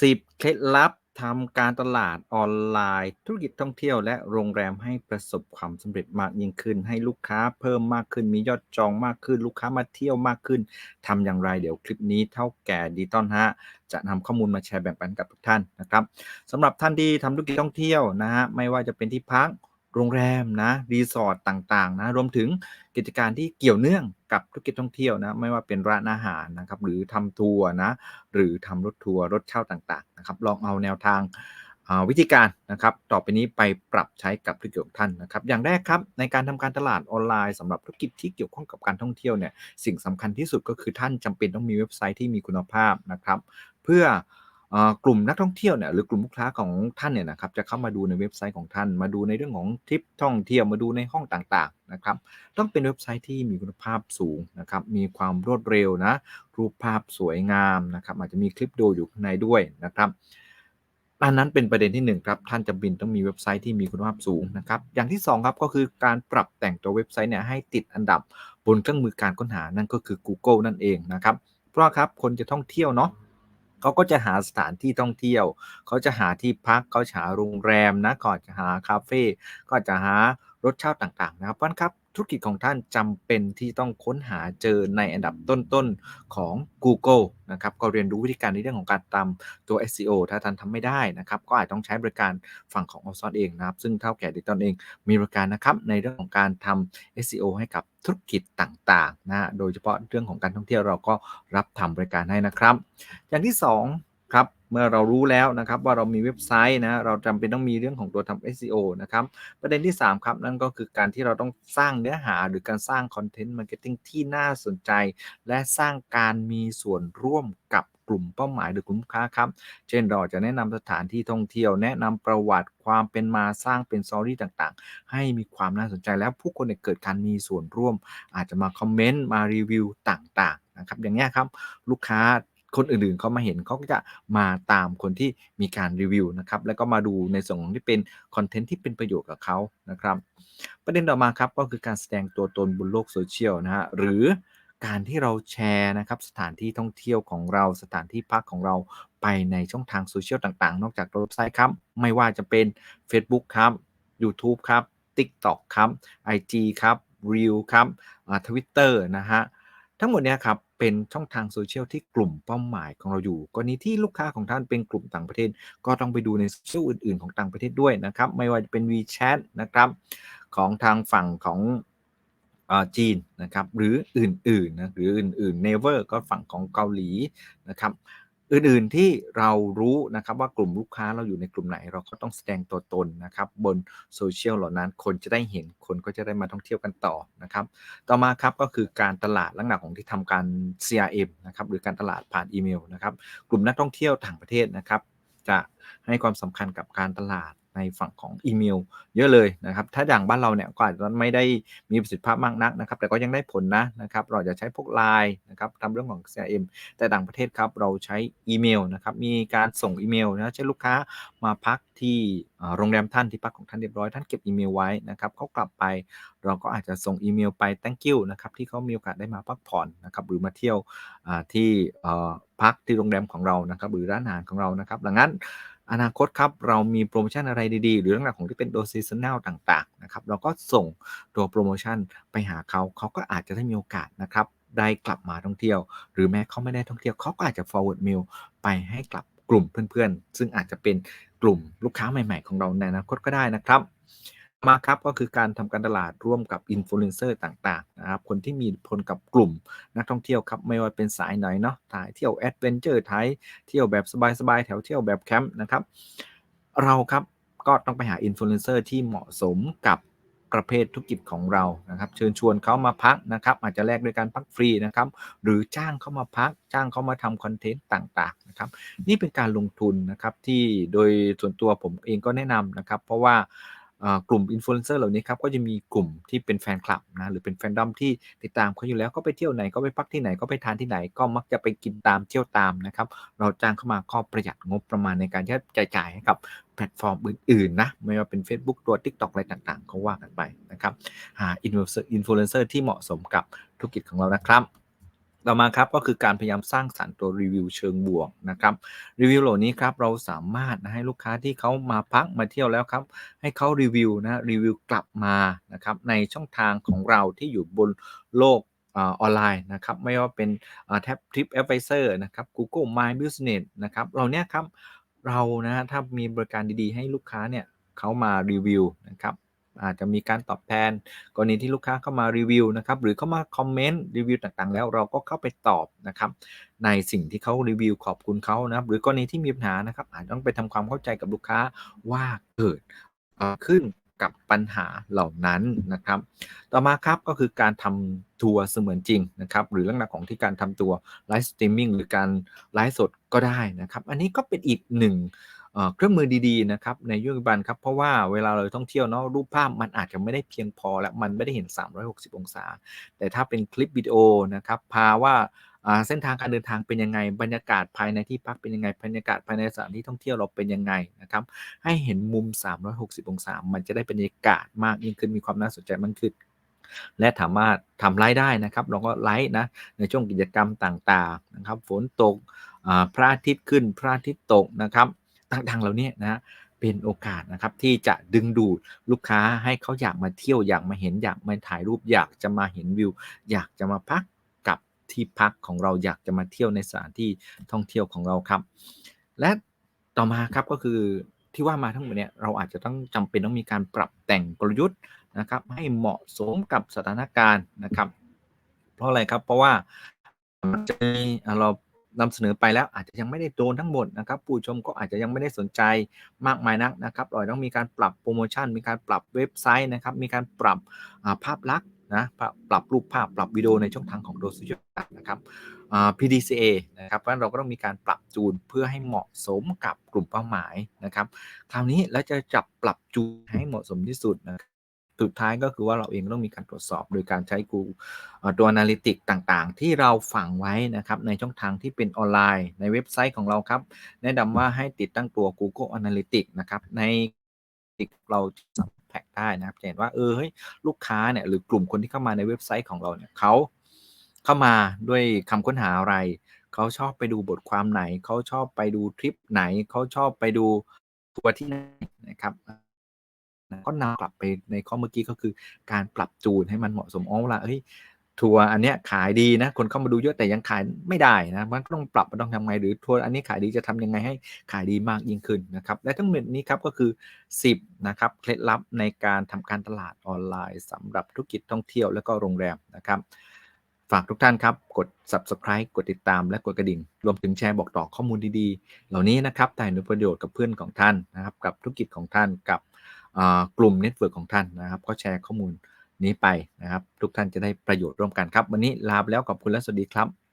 10 เคล็ดลับทำการตลาดออนไลน์ ธุรกิจท่องเที่ยวและโรงแรมให้ประสบความสำเร็จมากยิ่งขึ้น ให้ลูกค้าเพิ่มมากขึ้นมียอดจองมากขึ้น ลูกค้ามาเที่ยวมากขึ้นทำอย่างไรเดี๋ยวคลิปนี้เท่าแก่ดีต้อนฮะจะนำข้อมูลมาแชร์แบ่งปันกับทุกท่านนะครับสำหรับท่านที่ทำธุรกิจท่องเที่ยวนะฮะไม่ว่าจะเป็นที่พัก โรงแรมนะรีสอร์ทต่างๆนะรวมถึงกิจการที่เกี่ยวเนื่องกับธุรกิจท่องเที่ยวนะไม่ว่าเป็นร้านอาหารนะครับหรือทำทัวร์นะหรือทำรถทัวร์รถเช่าต่างๆนะครับลองเอาแนวทางวิธีการนะครับต่อไปนี้ไปปรับใช้กับธุรกิจของท่านนะครับ อย่างแรกครับในการทำการตลาดออนไลน์สำหรับธุรกิจที่เกี่ยวข้องกับการท่องเที่ยวเนี่ยสิ่งสำคัญที่สุดก็คือท่านจำเป็นต้องมีเว็บไซต์ที่มีคุณภาพนะครับ เพื่อ กลุ่มนักท่องเที่ยวเนี่ย หรือกลุ่มลูกค้าของท่านเนี่ยนะครับ จะเข้ามาดูในเว็บไซต์ของท่าน มาดูในเรื่องของทริปท่องเที่ยว มาดูในห้องต่างๆนะครับ ต้องเป็นเว็บไซต์ที่มีคุณภาพสูงนะครับ มีความรวดเร็วนะ รูปภาพสวยงามนะครับ อาจจะมีคลิปดูอยู่ข้างในด้วยนะครับอันนั้นเป็นประเด็นที่ 1 ครับ ท่านจำเป็นต้องมีเว็บไซต์ที่มีคุณภาพสูงนะครับ อย่างที่ 2 ครับก็คือการปรับแต่งตัวเว็บไซต์เนี่ยให้ติดอันดับบนเครื่องมือการค้นหานั่นก็คือ Google นั่นเองนะครับ เพราะครับคนจะท่องเที่ยวเนาะ เขาก็จะหาสถานที่ท่องเที่ยว เขาจะหาที่พักเขาจะหาโรงแรมนะก็จะหาคาเฟ่ก็จะหารถเช่าต่างๆนะครับเพราะครับ ธุรกิจของท่านจำเป็นที่ต้องค้นหาเจอในอันดับต้นๆของ Google นะครับก็เรียนรู้วิธีการในเรื่องของการตามตัว SEO ถ้าท่านทำไม่ได้นะครับ ก็อาจต้องใช้บริการฝั่งของออซอนเองนะครับ ซึ่งเท่าแก่ดิจิตอลเองมีบริการนะครับในเรื่องของการทำ SEO ให้กับธุรกิจต่างๆนะโดยเฉพาะเรื่องของการท่องเที่ยวเราก็รับทำบริการให้นะครับ อย่างที่2ครับ เมื่อเรารู้แล้วนะครับว่าเรามีเว็บไซต์นะเราจำเป็นต้องมีเรื่องของตัวทำ SEO นะครับประเด็นที่ 3 ครับนั่นก็คือการที่เราต้องสร้างเนื้อหาหรือการสร้างคอนเทนต์มาร์เก็ตติ้งที่น่าสนใจ และสร้างการมีส่วนร่วมกับกลุ่มเป้าหมายหรือกลุ่มลูกค้าครับ เช่นเราจะแนะนำสถานที่ท่องเที่ยว แนะนำประวัติความเป็นมาสร้างเป็นซอรี่ต่างๆ ให้มีความน่าสนใจแล้วผู้คนเกิดการมีส่วนร่วม อาจจะมาคอมเมนต์มารีวิวต่างๆนะครับอย่างนี้ครับลูกค้า คนอื่นๆเขามาเห็นเขาก็จะมาตามคนที่มีการรีวิวนะครับแล้วก็มาดูในส่วนของที่เป็นคอนเทนต์ที่เป็นประโยชน์กับเขานะครับ ประเด็นต่อมาครับก็คือการแสดงตัวตนบนโลกโซเชียลนะฮะหรือการที่เราแชร์นะครับสถานที่ท่องเที่ยวของเราสถานที่พักของเราไปในช่องทางโซเชียลต่างๆ นอกจากเว็บไซต์ครับ ไม่ว่าจะเป็น Facebook ครับ YouTube ครับ TikTok ครับ IG ครับ Reel ครับทวิตเตอร์นะฮะ ทั้งหมดนี้ครับเป็นช่องทางโซเชียลที่กลุ่มเป้าหมายของเราอยู่ กรณีที่ลูกค้าของท่านเป็นกลุ่มต่างประเทศ ก็ต้องไปดูในโซเชียลอื่น ๆ ของต่างประเทศด้วยนะครับ ไม่ว่าจะเป็น WeChat นะครับของทางฝั่งของจีนนะครับหรืออื่นๆนะหรืออื่นๆ Never ก็ฝั่งของเกาหลีนะครับ อื่นๆที่เรารู้นะครับว่ากลุ่มลูกค้าเราอยู่ในกลุ่มไหน เราก็ต้องแสดงตัวตนนะครับบนโซเชียลเหล่านั้นคนจะได้เห็นคนก็จะได้มาท่องเที่ยวกันต่อนะครับต่อมาครับก็คือการตลาดลักษณะของที่ทำการ CRM นะครับหรือการตลาดผ่านอีเมลนะครับกลุ่มนักท่องเที่ยวต่างประเทศนะครับจะให้ความสำคัญกับการตลาด ในฝั่งของอีเมล เยอะเลยนะครับ ถ้าอย่างบ้านเราเนี่ยก็อาจจะไม่ได้มีประสิทธิภาพมากนักนะครับ แต่ก็ยังได้ผลนะนะครับ เราจะใช้พวกไลน์นะครับทำเรื่องของ CRM แต่ต่างประเทศครับเราใช้อีเมลนะครับ มีการส่งอีเมลนะเช่นลูกค้ามาพักที่โรงแรมท่านที่พักของท่านเรียบร้อยท่านเก็บอีเมลไว้นะครับเขากลับไปเราก็อาจจะส่งอีเมลไป thank you นะครับที่เขามีโอกาสได้มาพักผ่อนนะครับหรือมาเที่ยวที่พักที่โรงแรมของเรานะครับหรือร้านอาหารของเรานะครับดังนั้น อนาคตครับเรามีโปรโมชั่นอะไรดีๆ หรือเรื่องราวของที่เป็นโดซีซันแนลต่างๆนะครับเราก็ส่งตัวโปรโมชั่นไปหาเขาเขาก็อาจจะได้มีโอกาสนะครับได้กลับมาท่องเที่ยว หรือแม้เขาไม่ได้ท่องเที่ยวเขาก็อาจจะ forward mail ไปให้กลับกลุ่มเพื่อนๆ ซึ่งอาจจะเป็นกลุ่มลูกค้าใหม่ๆ ของเราในอนาคตก็ได้นะครับ มาครับก็คือการทำการตลาดร่วมกับอินฟลูเอนเซอร์ต่างๆนะครับคนที่มีผลกับกลุ่มนักท่องเที่ยวครับไม่ว่าเป็นสายไหนเนาะถ่ายเที่ยวแอดเวนเจอร์ไทยเที่ยวแบบสบายๆแถวเที่ยวแบบแคมป์นะครับเราครับก็ต้องไปหาอินฟลูเอนเซอร์ที่เหมาะสมกับประเภทธุรกิจของเรานะครับ เชิญชวนเขามาพักนะครับ อาจจะแลกด้วยการพักฟรีนะครับ หรือจ้างเขามาพัก จ้างเขามาทำคอนเทนต์ต่างๆนะครับ นี่เป็นการลงทุนนะครับที่โดยส่วนตัวผมเองก็แนะนำนะครับ เพราะว่า กลุ่มอินฟลูเอนเซอร์เหล่านี้ครับก็จะมีกลุ่มที่เป็นแฟนคลับนะหรือเป็นแฟนดอมที่ติดตามเขาอยู่แล้วก็ไปเที่ยวไหนก็ไปพักที่ไหนก็ไปทานที่ไหน ก็มักจะไปกินตามเที่ยวตามนะครับเราจ้างเข้ามาก็ประหยัดงบประมาณในการที่จะจ่ายให้กับแพลตฟอร์มอื่นๆนะไม่ว่าเป็น Facebook ตัว TikTok อะไรต่างๆเขาว่ากันไปนะครับหาอินฟลูเอนเซอร์ที่เหมาะสมกับธุรกิจของเรานะครับ ต่อมาครับก็คือการพยายามสร้างสรรค์ตัวรีวิวเชิงบวกนะครับรีวิวเหล่านี้ครับเราสามารถให้ลูกค้าที่เขามาพักมาเที่ยวแล้วครับ ให้เขารีวิวนะรีวิวกลับมานะครับในช่องทางของเราที่อยู่บนโลกออนไลน์นะครับไม่ว่าเป็นแท็บ Trip Advisor นะครับ Google My Business นะครับเราเนี้ยครับเรานะถ้ามีบริการดีๆ ให้ลูกค้าเนี่ยเขามารีวิวนะครับ อาจจะมีการตอบแทน กรณีที่ลูกค้าเข้ามารีวิวนะครับหรือเข้ามาคอมเมนต์รีวิวต่างๆ แล้วเราก็เข้าไปตอบนะครับในสิ่งที่เขารีวิวขอบคุณเขานะครับหรือกรณีที่มีปัญหานะครับ อาจต้องไปทำความเข้าใจกับลูกค้าว่าเกิดขึ้นกับปัญหาเหล่านั้นนะครับ ต่อมาครับก็คือการทำทัวร์เสมือนจริงนะครับหรือลักษณะของที่การทำตัวไลฟ์สตรีมมิ่งหรือการไลฟ์สดก็ได้นะครับ อันนี้ก็เป็นอีกหนึ่ง เครื่องมือดีๆนะครับในยุคปัจจุบันครับเพราะว่าเวลาเราท่องเที่ยวเนาะรูปภาพมันอาจจะไม่ได้เพียงพอและมันไม่ได้เห็น 360 องศา แต่ถ้าเป็นคลิปวิดีโอนะครับพาว่าเส้นทางการเดินทางเป็นยังไง บรรยากาศภายในที่พักเป็นยังไง บรรยากาศภายในสถานที่ท่องเที่ยวเราเป็นยังไงนะครับ ให้เห็นมุม 360 องศา มันจะได้บรรยากาศมากยิ่งขึ้น มีความน่าสนใจมากขึ้น และสามารถทำไลฟ์ได้นะครับ เราก็ไลฟ์นะ ในช่วงกิจกรรมต่างๆนะครับ ฝนตก พระอาทิตย์ขึ้น พระอาทิตย์ตกนะครับ ต่างๆเหล่านี้นะเป็นโอกาสนะครับที่จะดึงดูดลูกค้าให้เขาอยากมาเที่ยวอยากมาเห็นอยากมาถ่ายรูปอยากจะมาเห็นวิว อยากจะมาพักกับที่พักของเราอยากจะมาเที่ยวในสถานที่ท่องเที่ยวของเราครับ และต่อมาครับก็คือที่ว่ามาทั้งหมดเนี่ยเราอาจจะต้องจำเป็นต้องมีการปรับแต่งกลยุทธ์นะครับ ให้เหมาะสมกับสถานการณ์นะครับ เพราะอะไรครับเพราะว่าจะมีเรา นำเสนอไปแล้วอาจจะยังไม่ได้โดนทั้งหมดนะครับ ผู้ชมก็อาจจะยังไม่ได้สนใจมากมายนักนะครับเราต้องมีการปรับโปรโมชั่น มีการปรับเว็บไซต์นะครับ มีการปรับภาพลักษณ์นะปรับรูปภาพปรับวิดีโอในช่องทางของโดซิชัลนะครับ PDCA นะครับเพราะเราก็ต้องมีการปรับจูนเพื่อให้เหมาะสมกับกลุ่มเป้าหมายนะครับ คราวนี้เราจะจับปรับจูนให้เหมาะสมที่สุดนะครับ สุดท้ายก็คือว่าเราเองต้องมีการตรวจสอบ โดยการใช้กูตัว Analytics ต่างๆ ที่เราฝังไว้นะครับในช่องทางที่เป็นออนไลน์ ในเว็บไซต์ของเราครับ แนะนำว่าให้ติดตั้งตัว Google Analytics นะครับ ในเราสัมผัสได้นะครับเห็นว่าเออเฮ้ยลูกค้าเนี่ยหรือกลุ่มคนที่เข้ามาในเว็บไซต์ของเราเนี่ยเขาเข้ามาด้วยคำค้นหาอะไรเขาชอบไปดูบทความไหนเขาชอบไปดูทริปไหนเขาชอบไปดูทัวร์ที่ไหนนะครับ ก็นำกลับไปในข้อเมื่อกี้ก็คือการปรับจูนให้มันเหมาะสมอ๋อละเฮ้ยทัวร์อันเนี้ยขายดีนะ คนเข้ามาดูเยอะแต่ยังขายไม่ได้นะมันก็ต้องปรับมันต้องทำไงหรือทัวร์อันนี้ขายดีจะทำยังไงให้ขายดีมากยิ่งขึ้นนะครับ และทั้งหมดนี้ครับก็คือ 10นะครับเคล็ดลับในการทำการตลาดออนไลน์สำหรับธุรกิจท่องเที่ยวและก็โรงแรมนะครับ ฝากทุกท่านครับ กด subscribe กดติดตามและกดกระดิ่ง รวมถึงแชร์บอกต่อข้อมูลดีๆ เหล่านี้นะครับถ่ายผลประโยชน์กับเพื่อนของท่านนะครับ กับธุรกิจของท่านกับ กลุ่มเน็ตเวิร์กของท่านนะครับ ก็แชร์ข้อมูลนี้ไปนะครับ ทุกท่านจะได้ประโยชน์ร่วมกันครับ วันนี้ลาไปแล้วขอบคุณและสวัสดีครับ